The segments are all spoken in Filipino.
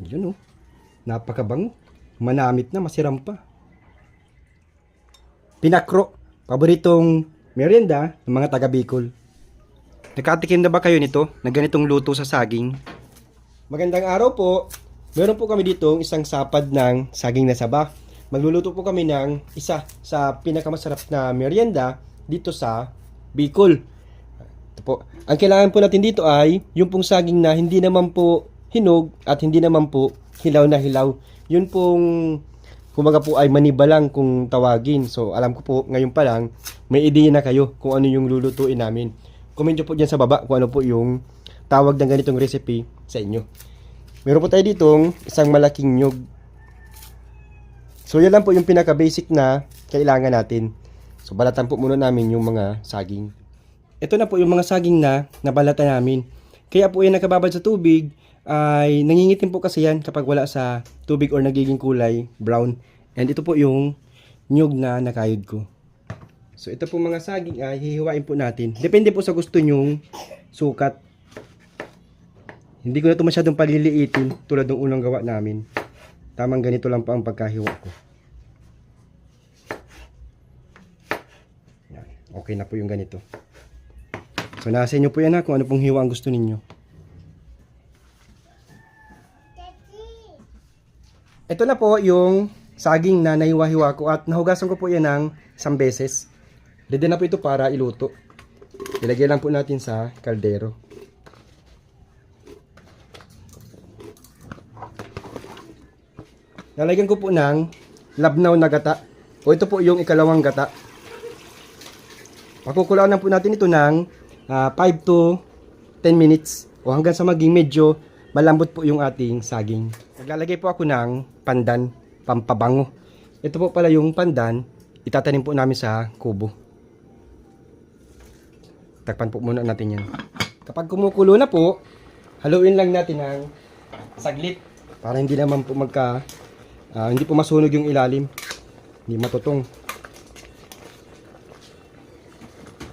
Yun oh. Napakabango. Manamit na, masiram pa. Pinakro. Paboritong merienda ng mga taga Bicol. Nakatikim na ba kayo nito na ganitong luto sa saging? Magandang araw po. Meron po kami dito isang sapad ng saging na saba. Magluluto po kami ng isa sa pinakamasarap na merienda dito sa Bicol. Ito po. Ang kailangan po natin dito ay yung pong saging na hindi naman po hinog at hindi naman po hilaw na hilaw. Yun pong kumaga po ay maniba lang kung tawagin. So alam ko po ngayon pa lang may ideya na kayo kung ano yung lulutuin namin. Comment nyo po dyan sa baba kung ano po yung tawag ng ganitong recipe sa inyo. Meron po tayo ditong isang malaking nyug. So yan lang po yung pinaka basic na kailangan natin. So balatan po muna namin yung mga saging. Ito na po yung mga saging na nabalatan namin. Kaya po yan nakababad sa tubig ay nangingitim po kasi yan kapag wala sa tubig or nagiging kulay brown. And ito po yung nyug na nakayod ko. So ito po mga saging ay hihiwain po natin. Depende po sa gusto nyong sukat. Hindi ko na ito masyadong paliliitin tulad ng unang gawa namin. Tamang ganito lang po ang pagkahiwa ko. Yan. Okay na po yung ganito. So nasa inyo po yan ha kung ano pong hiwa ang gusto ninyo. Ito na po yung saging na nahiwa-hiwa ko at nahugasan ko po yan ng isang beses. Ready na po ito para iluto. Ilagay lang po natin sa kaldero. Lalagyan ko po ng labnaw na gata. O ito po yung ikalawang gata. Pakukulaan lang po natin ito ng 5 to 10 minutes o hanggang sa maging medyo malambot po yung ating saging. Maglalagay po ako ng pandan, pampabango. Ito po pala yung pandan, itatanim po namin sa kubo. Takpan po muna natin yan. Kapag kumukulo na po, haluin lang natin ng saglit para hindi naman po magka ah, hindi po masunog yung ilalim. Hindi matutong.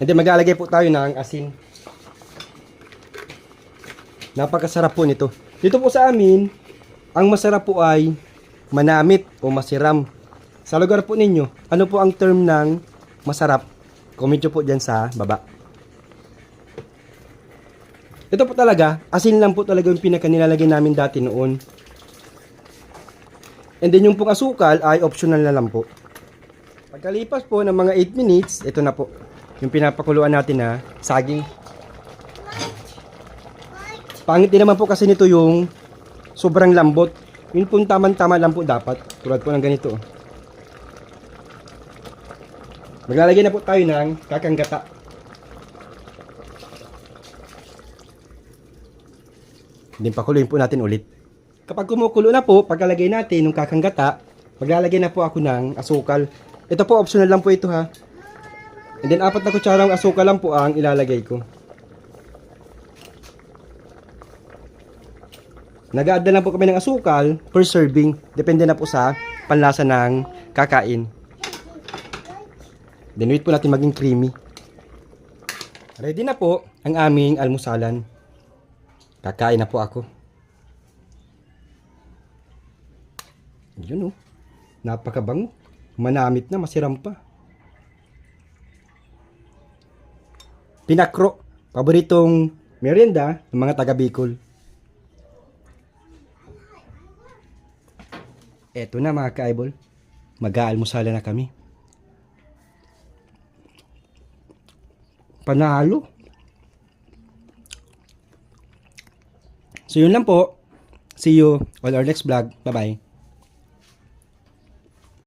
And then maglalagay po tayo ng asin. Napakasarap po nito. Dito po sa amin, ang masarap po ay manamit o masiram. Sa lugar po ninyo, ano po ang term ng masarap? Comment po dyan sa baba. Ito po talaga, asin lang po talaga yung pinaka nilalagay namin dati noon. And then yung pong asukal ay optional na lang po. Pagkalipas po ng mga 8 minutes, ito na po. Yung pinapakuluan natin na saging. Pangit din naman po kasi nito yung sobrang lambot. Yun po tamang-tama lang po dapat. Tulad po ng ganito. Maglalagay na po tayo ng kakanggata. Then pakuluin po natin ulit. Kapag kumukulo na po, pagkalagay natin ng kakanggata, maglalagay na po ako ng asukal. Ito po, optional lang po ito ha. And then, apat na kutsarang asukal lang po ang ilalagay ko. Nag na po kami ng asukal per serving. Depende na po sa panlasa ng kakain. Then, wait po natin maging creamy. Ready na po ang aming almusalan. Kakain na po ako. Yun oh. Napakabango. Manamit na, masiram pa. Pinakro. Paboritong merienda ng mga taga Eto na mga ka-eyeball. Mag-aalmusala na kami. Panalo. So yun lang po. See you on our next vlog. Bye-bye.